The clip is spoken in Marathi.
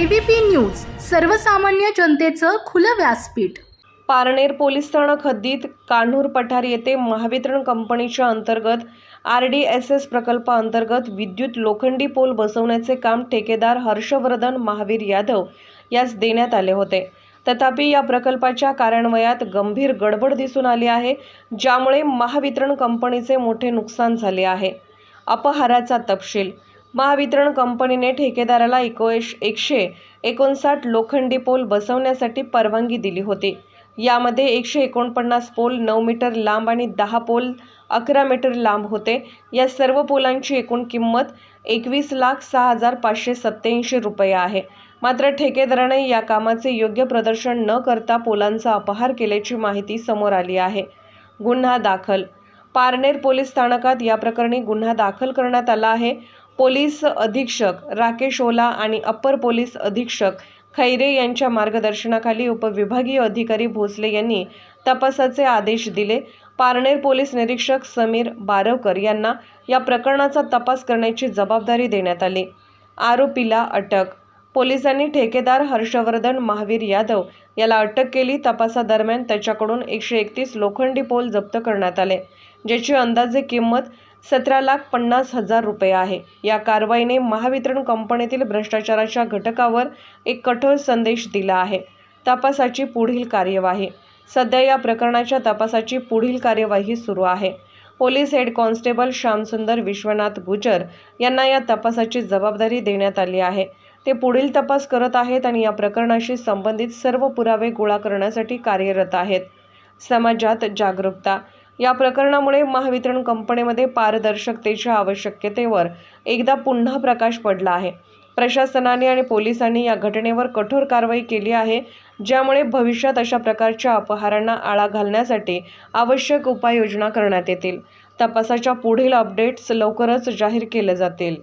एबीपी न्यूज सर्वसामान्य जनतेचं खुलं व्यासपीठ. पारनेर पोलीस स्थानक हद्दीत कान्हूर पठार येथे महावितरण कंपनीच्या अंतर्गत आर डी एस एस प्रकल्पाअंतर्गत विद्युत लोखंडी पोल बसवण्याचे काम ठेकेदार हर्षवर्धन महावीर यादव यास देण्यात आले होते. तथापि या प्रकल्पाच्या कार्यान्वयात गंभीर गडबड दिसून आली आहे ज्यामुळे महावितरण कंपनीचे मोठे नुकसान झाले आहे. अपहाराचा तपशील महावितरण कंपनीने ठेकेदाराला एकोएश एकशे एकोणसाठ लोखंडी पोल बसवण्यासाठी परवानगी दिली होती. यामध्ये एकशे एकोणपन्नास पोल नऊ मीटर लांब आणि दहा पोल अकरा मीटर लांब होते. या सर्व पोलांची एकूण किंमत एकवीस लाख सहा हजार पाचशे सत्त्याऐंशी रुपये आहे. मात्र ठेकेदाराने या कामाचे योग्य प्रदर्शन न करता पोलांचा अपहार केल्याची माहिती समोर आली आहे. गुन्हा दाखल पारनेर पोलीस स्थानकात या प्रकरणी गुन्हा दाखल करण्यात आला आहे. पोलीस अधीक्षक राकेश ओला आणि अप्पर पोलीस अधीक्षक खैरे यांच्या मार्गदर्शनाखाली उपविभागीय अधिकारी भोसले यांनी तपासाचे आदेश दिले. पारनेर पोलीस निरीक्षक समीर बारवकर यांना या प्रकरणाचा तपास करण्याची जबाबदारी देण्यात आली. आरोपीला अटक. पोलिसांनी ठेकेदार हर्षवर्धन महावीर यादव याला अटक केली. तपासादरम्यान त्याच्याकडून एकशे एकतीस लोखंडी पोल जप्त करण्यात आले ज्याची अंदाजे किंमत सतरा लाख पन्नास हजार रुपये आहे. या कारवाईने महावितरण कंपनीतील भ्रष्टाचाराच्या घटकावर एक कठोर संदेश दिला आहे. तपासाची पुढील कार्यवाही. सध्या या प्रकरणाच्या तपासाची पुढील कार्यवाही सुरू आहे. Police head constable Shyamsundar Vishwanath Gujar यांना या तपासाची जबाबदारी देण्यात आली आहे. ते पुढील तपास करत आहेत आणि या प्रकरणाशी संबंधित सर्व पुरावे गोळा करण्यासाठी कार्यरत आहेत. समाजात जागरूकता या प्रकरणामुळे महावितरण कंपनीमध्ये पारदर्शकतेच्या आवश्यकतेवर एकदा पुन्हा प्रकाश पडला आहे. प्रशासनाने आणि पोलिसांनी या घटनेवर कठोर कारवाई केली आहे ज्यामुळे भविष्यात अशा प्रकारच्या अपहारांना आळा घालण्यासाठी आवश्यक उपाययोजना करण्यात येतील. तपासाच्या पुढील अपडेट्स लवकरच जाहीर केले जातील.